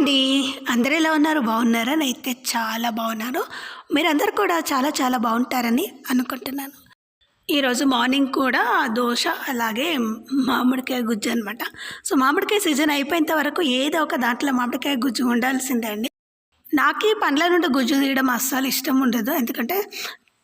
అండి అందరూ ఎలా ఉన్నారు? బాగున్నారా? నైతే చాలా బాగున్నాను. మీరందరూ కూడా చాలా చాలా బాగుంటారని అనుకుంటున్నాను. ఈరోజు మార్నింగ్ కూడా దోశ అలాగే మామిడికాయ గుజ్జు అనమాట సో మామిడికాయ సీజన్ అయిపోయేంత వరకు ఏదో ఒక దాంట్లో మామిడికాయ గుజ్జు ఉండాల్సిందే అండి. నాకు ఈ పండ్ల నుండి గుజ్జు తీయడం అస్సలు ఇష్టం ఉండదు. ఎందుకంటే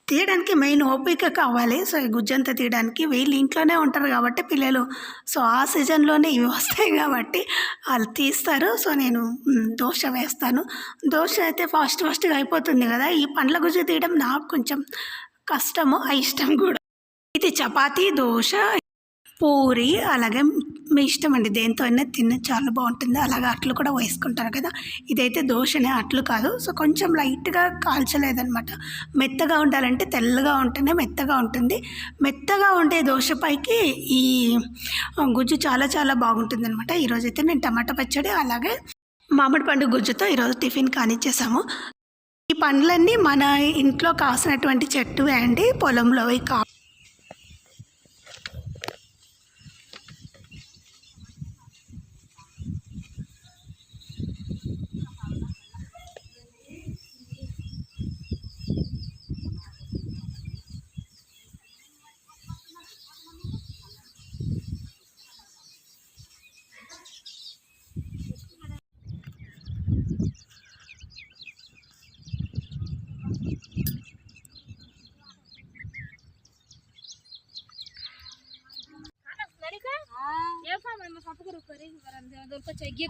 తీయడానికి మెయిన్ ఓపిక కావాలి. సో ఈ గుజ్జంతా తీయడానికి వీళ్ళు ఇంట్లోనే ఉంటారు కాబట్టి పిల్లలు. సో ఆ సీజన్లోనే ఇవి వస్తాయి కాబట్టి వాళ్ళు తీస్తారు. సో నేను దోశ వేస్తాను. దోశ అయితే ఫాస్ట్ ఫాస్ట్గా అయిపోతుంది కదా. ఈ పండ్ల గుజ్జు తీయడం నాకు కొంచెం కష్టము. ఆ ఇష్టం కూడా. ఇది చపాతీ దోశ పూరి అలాగే మీ ఇష్టం అండి. దేంతో అయినా తిన్న చాలా బాగుంటుంది. అలాగే అట్లు కూడా వేసుకుంటారు కదా. ఇదైతే దోశనే అట్లు కాదు. సో కొంచెం లైట్గా కాల్చలేదనమాట మెత్తగా ఉండాలంటే తెల్లగా ఉంటేనే మెత్తగా ఉంటుంది. మెత్తగా ఉండే దోశ పైకి ఈ గుజ్జు చాలా చాలా బాగుంటుంది అనమాట ఈరోజైతే నేను టమాటా పచ్చడి అలాగే మామిడి పండు గుజ్జుతో ఈరోజు టిఫిన్ కానిచ్చేసాము. ఈ పండ్లన్నీ మన ఇంట్లో కాసినటువంటి చెట్టువే అండి. పొలంలో కా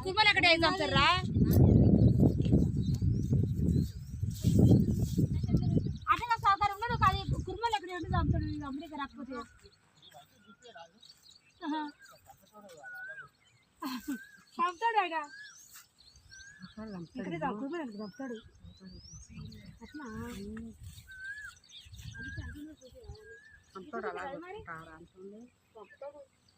కుర్మలు అక్కడ ఏం చంపుతారా? అట్లా నాకు సౌకర్యం ఉండదు కానీ కుర్మలు ఎక్కడ చంపుతాడు? ఇది అమెరికా రాకపోతే. ఆహా. చంపుతాడు ఆయన. ఇక్కడ కుర్మలు ఎక్కడ చంపుతాడు? అట్లా. అలా చెప్తారా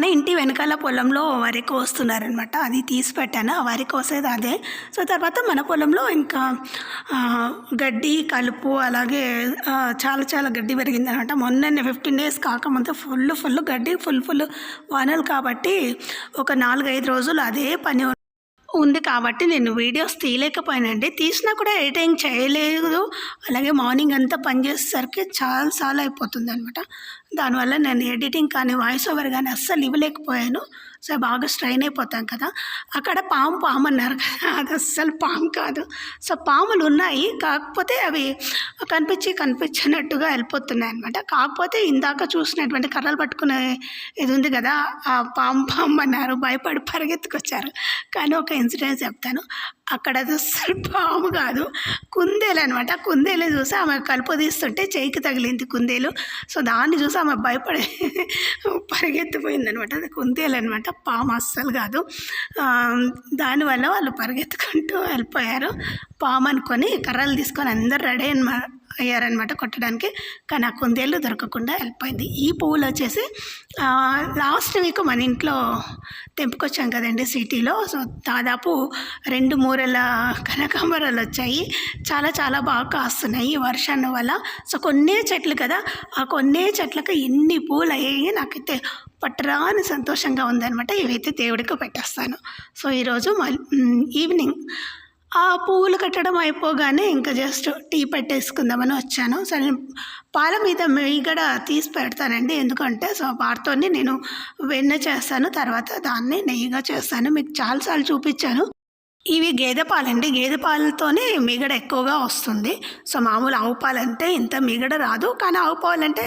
మన ఇంటి వెనకాల పొలంలో వరి కోస్తున్నారనమాట అది తీసి పెట్టాను ఆ వరి కోసేది అదే. సో తర్వాత మన పొలంలో ఇంకా గడ్డి కలుపు అలాగే చాలా చాలా గడ్డి పెరిగిందనమాట మొన్న ఫిఫ్టీన్ డేస్ కాకముందు ఫుల్ ఫుల్ గడ్డి ఫుల్ ఫుల్ వానలు కాబట్టి ఒక నాలుగైదు రోజులు అదే పని ఉంది కాబట్టి నేను వీడియోస్ తీయలేకపోయానండి. తీసినా కూడా ఎడిటింగ్ చేయలేదు. అలాగే మార్నింగ్ అంతా పని చేసేసరికి చాలా చాలా అయిపోతుంది అనమాట దానివల్ల నేను ఎడిటింగ్ కానీ వాయిస్ ఓవర్ కానీ అస్సలు ఇవ్వలేకపోయాను. సో బాగా స్ట్రైన్ అయిపోతాం కదా. అక్కడ పాము పాము అన్నారు కదా. అది అస్సలు పాము కాదు. సో పాములు ఉన్నాయి. కాకపోతే అవి కనిపించి కనిపించినట్టుగా వెళ్ళిపోతున్నాయి అనమాట కాకపోతే ఇందాక చూసినటువంటి కర్రలు పట్టుకునే ఇది ఉంది కదా ఆ పాము పాము అన్నారు. భయపడి పరిగెత్తుకొచ్చారు. కానీ ఒక ఇన్సిడెంట్ చెప్తాను. అక్కడ అది అస్సలు పాము కాదు. కుందేలు అనమాట కుందేలు చూసి ఆమె కలుపు తీస్తుంటే చేయికి తగిలింది కుందేలు. సో దాన్ని చూసి ఆమె భయపడే పరిగెత్తిపోయిందనమాట. అది కుందేలు అనమాట పాము అస్సలు కాదు. దానివల్ల వాళ్ళు పరిగెత్తుకుంటూ వెళ్ళిపోయారు. పాము అనుకొని కర్రలు తీసుకొని అందరు రెడీ అనమా అయ్యారనమాట కొట్టడానికి. కానీ ఆ కుందేళ్ళు దొరకకుండా వెళ్ళిపోయింది. ఈ పువ్వులు వచ్చేసి లాస్ట్ వీక్ మన ఇంట్లో తెంపుకొచ్చాం కదండి సిటీలో. సో దాదాపు రెండు మూరల కనకాంబరాలు వచ్చాయి. చాలా చాలా బాగా కాస్తున్నాయి వర్షాన్ని వల్ల. సో కొన్నే చెట్లు కదా ఆ కొన్నే చెట్లకు ఎన్ని పూలు అయ్యాయి నాకైతే పట్టరాని సంతోషంగా ఉందనమాట ఇవైతే దేవుడికి పెట్టేస్తాను. సో ఈరోజు మల్- ఈవినింగ్ ఆ పువ్వులు కట్టడం అయిపోగానే ఇంకా జస్ట్ టీ పెట్టేసుకుందామని వచ్చాను. సరే పాల మీద మీగడ తీసి పెడతానండి. ఎందుకంటే సో వాటితోనే నేను వెన్న చేస్తాను తర్వాత దాన్ని నెయ్యిగా చేస్తాను. మీకు చాలాసార్లు చూపించాను. ఇవి గేదె పాలండి. గేదె పాలతోనే మిగడ ఎక్కువగా వస్తుంది. సో మామూలు ఆవు పాలంటే ఇంత మిగడ రాదు. కానీ ఆవు పాలంటే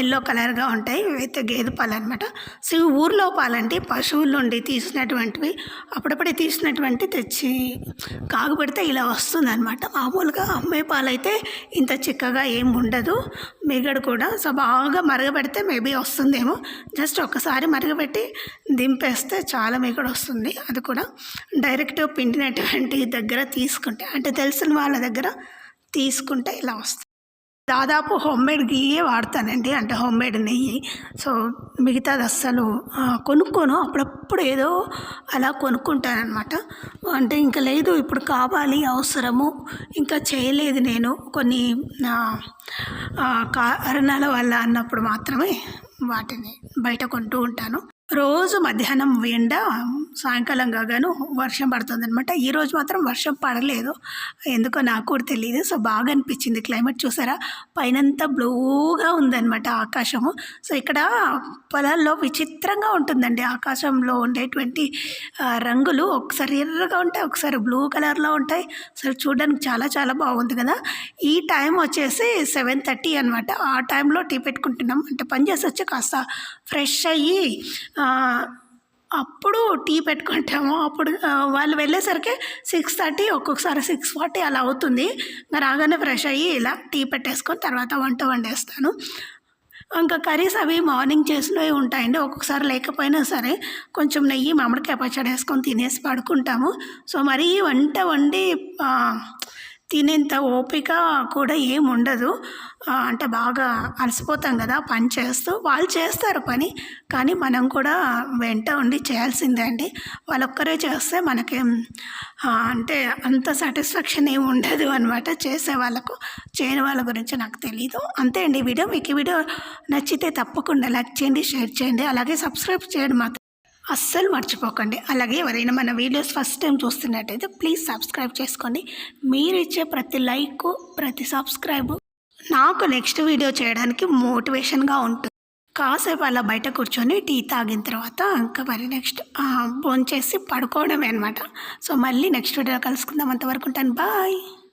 ఎల్లో కలర్గా ఉంటాయి. ఇవైతే గేదె పాలు అనమాట సో ఇవి ఊర్లో పాలండి. పశువుల నుండి తీసినటువంటివి. అప్పుడప్పుడే తీసినటువంటి తెచ్చి కాగుపెడితే ఇలా వస్తుంది అనమాట మామూలుగా అమ్మే పాలైతే ఇంత చిక్కగా ఏం ఉండదు. మిగడ కూడా. సో బాగా మరగబెడితే మేబీ వస్తుందేమో. జస్ట్ ఒకసారి మరగబెట్టి దింపేస్తే చాలా మిగడ వస్తుంది. అది కూడా డైరెక్ట్ పిండినటువంటి దగ్గర తీసుకుంటే అంటే తెలిసిన వాళ్ళ దగ్గర తీసుకుంటే ఇలా వస్తుంది. దాదాపు హోమ్మేడ్ గీయే వాడతానండి అంటే హోమ్మేడ్ నెయ్యి. సో మిగతాది అస్సలు కొనుక్కోను. అప్పుడప్పుడు ఏదో అలా కొనుక్కుంటానమాట అంటే ఇంకా లేదు ఇప్పుడు కావాలి అవసరము ఇంకా చేయలేదు నేను. కొన్ని కారణాల వల్ల అన్నప్పుడు మాత్రమే వాటిని బయట కొంటూ ఉంటాను. రోజు మధ్యాహ్నం ఎండ సాయంకాలం కాగాను వర్షం పడుతుంది అనమాట ఈరోజు మాత్రం వర్షం పడలేదు. ఎందుకో నాకు కూడా తెలియదు సో బాగా అనిపించింది క్లైమేట్ చూసారా? పైనంతా బ్లూగా ఉందన్నమాట ఆకాశము. సో ఇక్కడ పొలాల్లో విచిత్రంగా ఉంటుందండి. ఆకాశంలో ఉండేటువంటి రంగులు ఒకసారి ఎర్రగా ఉంటాయి ఒకసారి బ్లూ కలర్లో ఉంటాయి. అసలు చూడడానికి చాలా చాలా బాగుంది కదా? ఈ టైం వచ్చేసి సెవెన్ థర్టీ అనమాట ఆ టైంలో టీ పెట్టుకుంటున్నాం. అంటే పని చేసి వచ్చి కాస్త ఫ్రెష్ అయ్యి అప్పుడు టీ పెట్టుకుంటాము. అప్పుడు వాళ్ళు వెళ్ళేసరికి సిక్స్ థర్టీ ఒక్కొక్కసారి సిక్స్ ఫార్టీ అలా అవుతుంది. రాగానే ఫ్రెష్ అయ్యి ఇలా టీ పెట్టేసుకొని తర్వాత వంట వండేస్తాను. ఇంకా కర్రీస్ అవి మార్నింగ్ చేసినవి ఉంటాయండి. ఒక్కొక్కసారి లేకపోయినా సరే కొంచెం నెయ్యి మామిడికాయ పచ్చడి వేసుకొని తినేసి పడుకుంటాము. సో మరీ వంట వండి తినేంత ఓపిక కూడా ఏం ఉండదు. అంటే బాగా అలసిపోతాం కదా పని చేస్తూ వాళ్ళు చేస్తారు పని కానీ మనం కూడా వెంట ఉండి చేయాల్సిందే అండి. వాళ్ళొక్కరే చేస్తే మనకేం అంటే అంత సాటిస్ఫాక్షన్ ఏమి ఉండదు అనమాట చేసే వాళ్ళకు. చేయని వాళ్ళ గురించి నాకు తెలీదు. అంతే అండి వీడియో మీకు ఈ వీడియో నచ్చితే తప్పకుండా లైక్ చేయండి షేర్ చేయండి అలాగే సబ్స్క్రైబ్ చేయడం మాత్రం. అస్సలు మర్చిపోకండి. అలాగే ఎవరైనా మన వీడియోస్ ఫస్ట్ టైం చూస్తున్నట్టయితే ప్లీజ్ సబ్స్క్రైబ్ చేసుకోండి. మీరు ఇచ్చే ప్రతి లైక్ ప్రతి సబ్స్క్రైబ్ నాకు నెక్స్ట్ వీడియో చేయడానికి మోటివేషన్గా ఉంటుంది. కాసేపు అలా బయట కూర్చొని టీ తాగిన తర్వాత ఇంకా మరి నెక్స్ట్ భోంచేసి పడుకోవడమే అనమాట సో మళ్ళీ నెక్స్ట్ వీడియో కలుసుకుందాం. అంతవరకు ఉంటాను. బాయ్.